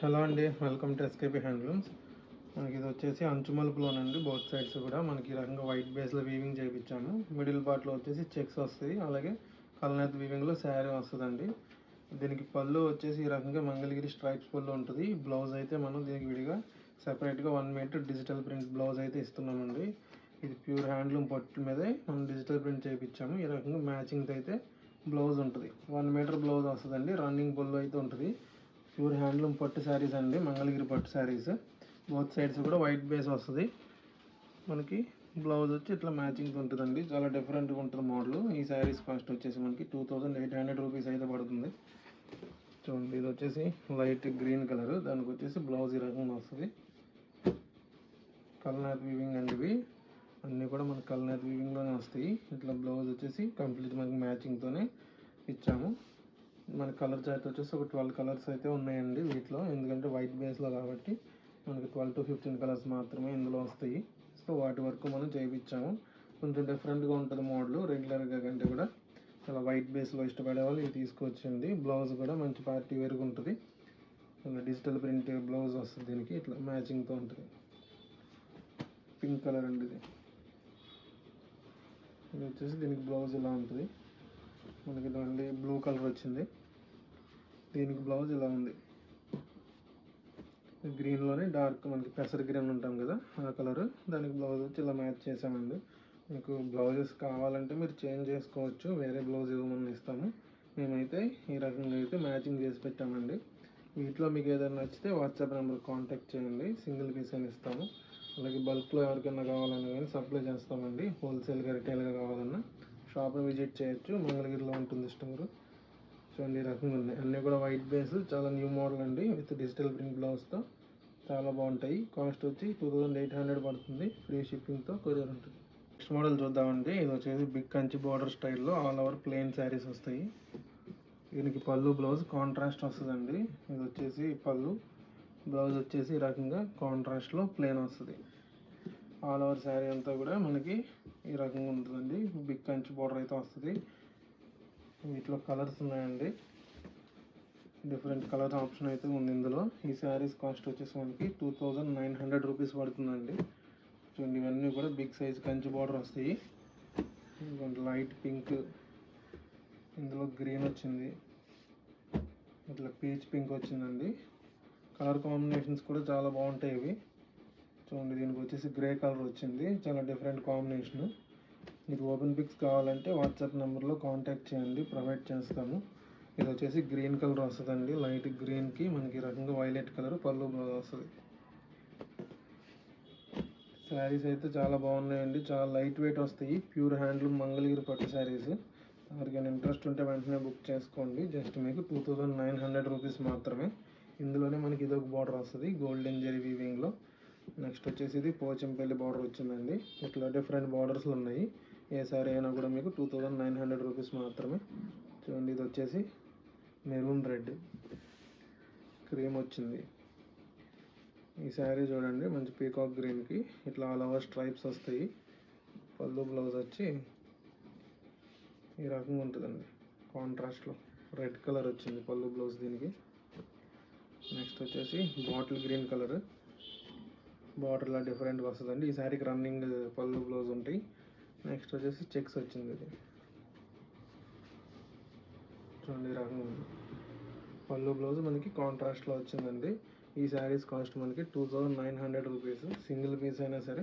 Hello అండి welcome to SKP handlooms మనకి ఇది వచ్చేసి అంచుమలుపులోనండి బౌత్ బోత్ సైడ్స్ కూడా. మనకి ఈ రకంగా వైట్ బేస్లో వీవింగ్ చేయించాము మిడిల్ పార్ట్లో వచ్చేసి చెక్స్ వస్తాయి అలాగే కలనేత వీవింగ్లో శారీ వస్తుందండి. దీనికి పళ్ళు వచ్చేసి ఈ రకంగా మంగళగిరి స్ట్రైప్స్ పళ్ళు ఉంటుంది. బ్లౌజ్ అయితే మనం దీనికి విడిగా సెపరేట్గా one metre digital print blouse అయితే ఇస్తున్నామండి. ఇది ప్యూర్ హ్యాండ్లూమ్ పట్టు మీదే మనం డిజిటల్ ప్రింట్ చేయించాము ఈ రకంగా మ్యాచింగ్ అయితే బ్లౌజ్ ఉంటుంది. వన్ మీటర్ బ్లౌజ్ వస్తుందండి రన్నింగ్ పళ్ళు అయితే ఉంటుంది. ప్యూర్ హ్యాండ్లూమ్ పట్టు శారీస్ అండి మంగళగిరి పట్టు శారీస్. బోత్ సైడ్స్ కూడా వైట్ బేస్ వస్తుంది. మనకి బ్లౌజ్ వచ్చి ఇట్లా మ్యాచింగ్ ఉంటుందండి. చాలా డిఫరెంట్గా ఉంటుంది మోడల్. ఈ శారీస్ కాస్ట్ వచ్చేసి మనకి two thousand eight hundred rupees అయితే పడుతుంది. చూడండి ఇది వచ్చేసి లైట్ గ్రీన్ కలర్. దానికి వచ్చేసి బ్లౌజ్ ఈ రకంగా వస్తుంది. కల్నాథ్ వీవింగ్ అండి ఇవి అన్నీ కూడా మనకి కల్నాథ్ వీవింగ్లోనే వస్తాయి. ఇట్లా బ్లౌజ్ వచ్చేసి కంప్లీట్ మనకి మ్యాచింగ్తోనే ఇచ్చాము. మన కలర్ చార్ట్ వచ్చేసి ఒక ట్వెల్వ్ కలర్స్ అయితే ఉన్నాయండి వీటిలో. ఎందుకంటే వైట్ బేస్లో కాబట్టి మనకి ట్వెల్వ్ టు ఫిఫ్టీన్ కలర్స్ మాత్రమే ఇందులో వస్తాయి. సో వాటి వరకు మనం చేయించాము కొంచెం డిఫరెంట్గా ఉంటుంది మోడల్ రెగ్యులర్గా కంటే కూడా చాలా వైట్ బేస్లో ఇష్టపడే వాళ్ళు ఇది తీసుకొచ్చింది. బ్లౌజ్ కూడా మంచి పార్టీ వేరుగా ఉంటుంది. డిజిటల్ ప్రింట్ బ్లౌజ్ వస్తుంది దీనికి ఇట్లా మ్యాచింగ్తో ఉంటుంది. పింక్ కలర్ అండి ఇది. ఇది వచ్చేసి దీనికి బ్లౌజ్ ఇలా ఉంటుంది. మనకి మళ్ళీ బ్లూ కలర్ వచ్చింది. దీనికి బ్లౌజ్ ఇలా ఉంది. గ్రీన్లోనే డార్క్ మనకి పెసర్ గ్రీన్ ఉంటాం కదా ఆ కలర్ దానికి బ్లౌజ్ వచ్చి ఇలా మ్యాచ్ చేసామండి మీకు బ్లౌజెస్ కావాలంటే మీరు చేంజ్ చేసుకోవచ్చు. వేరే బ్లౌజ్ ఇవ్వమని ఇస్తాము. మేమైతే ఈ రకంగా అయితే మ్యాచింగ్ చేసి పెట్టామండి. వీటిలో మీకు ఏదైనా నచ్చితే వాట్సాప్ నెంబర్ కాంటాక్ట్ చేయండి. సింగిల్ పీస్ అని ఇస్తాము. అలాగే బల్క్లో ఎవరికైనా కావాలన్నా కానీ సప్లై చేస్తామండి. హోల్సేల్గా రిటైల్గా కావాలన్నా. షాప్ని విజిట్ చేయొచ్చు. మంగళగిరిలో ఉంటుంది స్టోర్ చూడండి ఈ రకంగా ఉన్నాయి. అన్నీ కూడా వైట్ బేస్ చాలా న్యూ మోడల్ అండి. విత్ డిజిటల్ ప్రింట్ బ్లౌజ్తో చాలా బాగుంటాయి. కాస్ట్ వచ్చి టూ థౌజండ్ ఎయిట్ హండ్రెడ్ పడుతుంది. ఫ్రీ షిప్పింగ్తో కొరియర్ ఉంటుంది. నెక్స్ట్ మోడల్ చూద్దామండి. ఇది వచ్చేసి బిగ్ కంచి బార్డర్ స్టైల్లో ఆల్ ఓవర్ ప్లెయిన్ శారీస్ వస్తాయి. దీనికి పళ్ళు బ్లౌజ్ కాంట్రాస్ట్ వస్తుందండి. ఇది వచ్చేసి పళ్ళు బ్లౌజ్ వచ్చేసి ఈ రకంగా కాంట్రాస్ట్లో ప్లెయిన్ వస్తుంది. ఆల్ ఓవర్ శారీ అంతా కూడా మనకి ఈ రకంగా ఉంటుందండి. బిగ్ కంచి బార్డర్ అయితే వస్తుంది. వీటిలో కలర్స్ ఉన్నాయండి. డిఫరెంట్ కలర్ ఆప్షన్ అయితే ఉంది ఇందులో. ఈ శారీస్ కాస్ట్ వచ్చేసి మనకి two thousand nine hundred rupees పడుతుందండి. చూడండి ఇవన్నీ కూడా బిగ్ సైజ్ కంచి బార్డర్ వస్తాయి. Light pink. ఇందులో గ్రీన్ వచ్చింది. ఇట్లా పీచ్ పింక్ వచ్చిందండి. కలర్ కాంబినేషన్స్ కూడా చాలా బాగుంటాయి ఇవి. చూడండి దీనికి వచ్చేసి గ్రే కలర్ వచ్చింది. చాలా డిఫరెంట్ కాంబినేషన్. మీకు ఓపెన్ పిక్స్ కావాలంటే వాట్సాప్ నెంబర్లో కాంటాక్ట్ చేయండి ప్రొవైడ్ చేస్తాము ఇది వచ్చేసి గ్రీన్ కలర్ వస్తుందండి. లైట్ గ్రీన్కి మనకి రకంగా వైలెట్ కలర్ పళ్ళు వస్తుంది. శారీస్ అయితే చాలా బాగున్నాయండి. చాలా లైట్ వెయిట్ వస్తాయి. ప్యూర్ హ్యాండ్లూమ్ మంగళగిరి పట్టు శారీస్. ఎవరికైనా ఇంట్రెస్ట్ ఉంటే వెంటనే బుక్ చేసుకోండి. జస్ట్ మీకు two thousand nine hundred rupees మాత్రమే. ఇందులోనే మనకి ఇదొక బార్డర్ వస్తుంది. గోల్డెన్ జెరీ వీవింగ్లో. నెక్స్ట్ వచ్చేసి ఇది పోచంపల్లి బార్డర్ వచ్చిందండి. ఇట్లా డిఫరెంట్ బార్డర్స్లు ఉన్నాయి. ఏ సారీ అయినా కూడా మీకు two thousand nine hundred rupees మాత్రమే. చూడండి ఇది వచ్చేసి మెరూన్ రెడ్ క్రీమ్ వచ్చింది. ఈ శారీ చూడండి మంచి పీకాక్ గ్రీన్కి ఇట్లా ఆల్ ఓవర్ స్ట్రైప్స్ వస్తాయి. పళ్ళు బ్లౌజ్ వచ్చి ఈ రకంగా ఉంటుందండి. కాంట్రాస్ట్లో రెడ్ కలర్ వచ్చింది పళ్ళు బ్లౌజ్ దీనికి. నెక్స్ట్ వచ్చేసి బాటిల్ గ్రీన్ కలర్. బార్డర్లా డిఫరెంట్గా వస్తుందండి. ఈ శారీకి రన్నింగ్ పళ్ళు బ్లౌజ్ నెక్స్ట్ వచ్చేసి చెక్స్ వచ్చింది ఇది చూడండి రకంగా ఉంది. పళ్ళు బ్లౌజ్ మనకి కాంట్రాస్ట్లో వచ్చిందండి. ఈ శారీస్ కాస్ట్ మనకి two thousand nine hundred rupees. Single piece అయినా సరే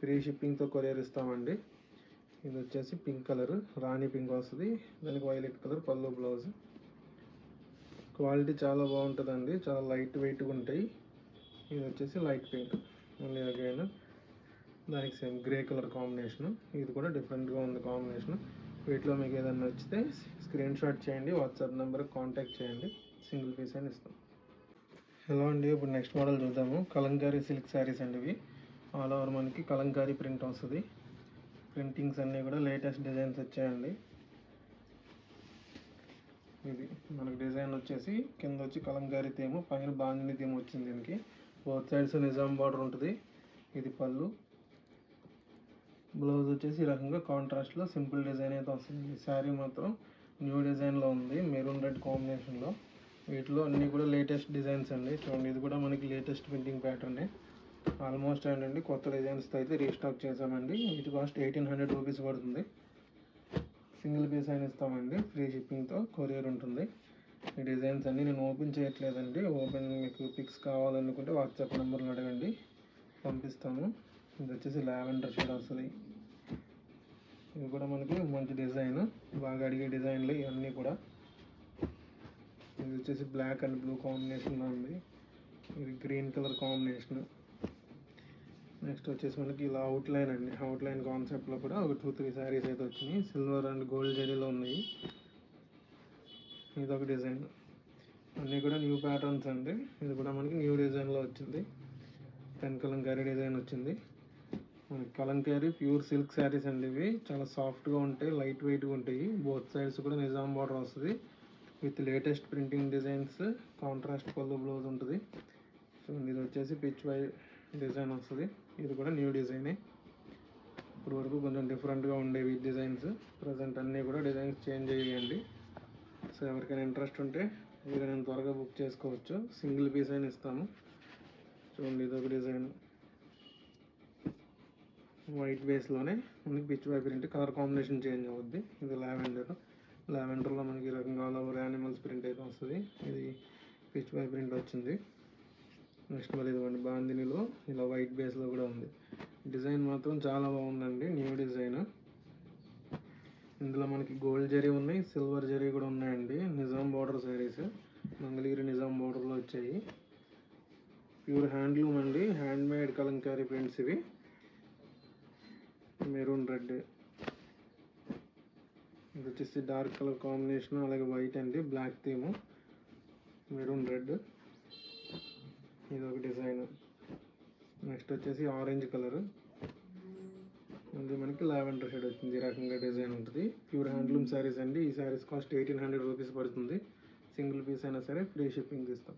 ఫ్రీ షిప్పింగ్తో కొరియర్ ఇస్తామండి. ఇది వచ్చేసి పింక్ కలర్ రాణి పింక్ వస్తుంది. దానికి వైలెట్ కలర్ పళ్ళు బ్లౌజ్. క్వాలిటీ చాలా బాగుంటుందండి. చాలా లైట్ వెయిట్గా ఉంటాయి. ఇది వచ్చేసి లైట్ పింక్ మళ్ళీ అగైన్ దానికి సేమ్ గ్రే కలర్ కాంబినేషన్. ఇది కూడా డిఫరెంట్గా ఉంది కాంబినేషన్. వీటిలో మీకు ఏదైనా నచ్చితే స్క్రీన్ షాట్ చేయండి వాట్సాప్ నెంబర్ కాంటాక్ట్ చేయండి. సింగిల్ పీస్ అని ఇస్తాం. హలో అండి ఇప్పుడు నెక్స్ట్ మోడల్ చూద్దాము. కలంకారీ సిల్క్ శారీస్ అండి ఇవి. ఆల్ ఓవర్ మనకి కలంకారీ ప్రింట్ వస్తుంది. ప్రింటింగ్స్ అన్నీ కూడా లేటెస్ట్ డిజైన్స్ వచ్చాయండి. ఇది మనకి డిజైన్ వచ్చేసి కింద వచ్చి కలంకారీ థీమ్ పైన బాందిని థీమ్ వచ్చింది దీనికి. బోత్ సైడ్స్ నిజాం బార్డర్ ఉంటుంది. ఇది పళ్ళు. బ్లౌజ్ వచ్చేసి ఈ రకంగా కాంట్రాస్ట్లో సింపుల్ డిజైన్ అయితే వస్తుంది. శారీ మాత్రం న్యూ డిజైన్లో ఉంది మెరూన్ రెడ్ కాంబినేషన్లో. వీటిలో అన్నీ కూడా లేటెస్ట్ డిజైన్స్ అండి. చూడండి ఇది కూడా మనకి లేటెస్ట్ ప్రింటింగ్ ప్యాటర్నే ఆల్మోస్ట్ ఏంటండి కొత్త డిజైన్స్తో అయితే రీస్టాక్ చేసామండి వీటి కాస్ట్ ఎయిటీన్ హండ్రెడ్ రూపీస్ పడుతుంది. సింగిల్ పీస్ అయిన ఇస్తామండి. ఫ్రీ షిప్పింగ్తో కొరియర్ ఉంటుంది. ఈ డిజైన్స్ అన్నీ నేను ఓపెన్ చేయట్లేదండి. ఓపెన్ మీకు పిక్స్ కావాలనుకుంటే వాట్సాప్ నెంబర్లో అడగండి. పంపిస్తాము ఇది వచ్చేసి లావెండర్ షేడ్ వస్తుంది. ఇది కూడా మనకి మంచి డిజైన్. బాగా అడిగే డిజైన్లు ఇవన్నీ కూడా. ఇది వచ్చేసి బ్లాక్ అండ్ బ్లూ కాంబినేషన్లో ఉంది. ఇది గ్రీన్ కలర్ కాంబినేషన్. నెక్స్ట్ వచ్చేసి మనకి ఇలా అవుట్లైన్ అండి. అవుట్లైన్ కాన్సెప్ట్లో కూడా ఒక టూ త్రీ శారీస్ అయితే వచ్చినాయి. సిల్వర్ అండ్ గోల్డ్ జరీలో ఉన్నాయి. ఇది ఒక డిజైన్. అన్నీ కూడా న్యూ ప్యాటర్న్స్ అండి. ఇది కూడా మనకి న్యూ డిజైన్లో వచ్చింది. పెన్ గరి డిజైన్ వచ్చింది. మనకి కలంకారీ ప్యూర్ సిల్క్ శారీస్ అండి ఇవి. చాలా సాఫ్ట్గా ఉంటాయి లైట్ వెయిట్గా ఉంటాయి. బోత్ సైడ్స్ కూడా నిజాం బార్డర్ వస్తుంది. With latest printing designs contrast పళ్ళు బ్లౌజ్ ఉంటుంది. సో ఇది వచ్చేసి పిచ్ వై డిజైన్ వస్తుంది. ఇది కూడా న్యూ డిజైనే ఇప్పుడు వరకు కొంచెం డిఫరెంట్గా ఉండేవి డిజైన్స్ ప్రజెంట్ అన్నీ కూడా డిజైన్స్ చేంజ్ అయ్యాయండి. సో ఎవరికైనా ఇంట్రెస్ట్ ఉంటే మీరు నేను త్వరగా బుక్ చేసుకోవచ్చు. సింగిల్ పీస్ అయినా ఇస్తాను చూడండి ఇది ఒక డిజైన్ వైట్ బేస్లోనే మనకి peach print colour combination change అవుద్ది. ఇది లావెండర్ లావెండర్లో మనకి రకంగా యానిమల్స్ ప్రింట్ అయితే వస్తుంది. ఇది పిచ్ బై ప్రింట్ వచ్చింది. నెక్స్ట్ మరి ఇదిగోండి బాందినిలో ఇలా వైట్ బేస్లో కూడా ఉంది. డిజైన్ మాత్రం చాలా బాగుందండి. న్యూ డిజైన్ ఇందులో మనకి గోల్డ్ జరీ ఉన్నాయి సిల్వర్ జరీ కూడా ఉన్నాయండి. నిజాం బార్డర్ శారీస్ మంగళగిరి నిజాం బార్డర్లో వచ్చాయి. ప్యూర్ హ్యాండ్లూమ్ అండి. హ్యాండ్ మేడ్ కలంకారీ ప్రింట్స్ ఇవి. Maroon red. ఇది వచ్చేసి డార్క్ కలర్ కాంబినేషన్ అలాగే వైట్ అండి బ్లాక్ థీమ్. Maroon red. ఇది ఒక డిజైన్. నెక్స్ట్ వచ్చేసి ఆరెంజ్ కలర్. ఇది మనకి లావెండర్ షేడ్ వచ్చింది. ఈ రకంగా డిజైన్ ఉంటుంది. ప్యూర్ హ్యాండ్లూమ్ శారీస్ అండి. ఈ sarees cost eighteen hundred rupees పడుతుంది. సింగిల్ పీస్ అయినా సరే ఫ్రీ షిప్పింగ్ ఇస్తాం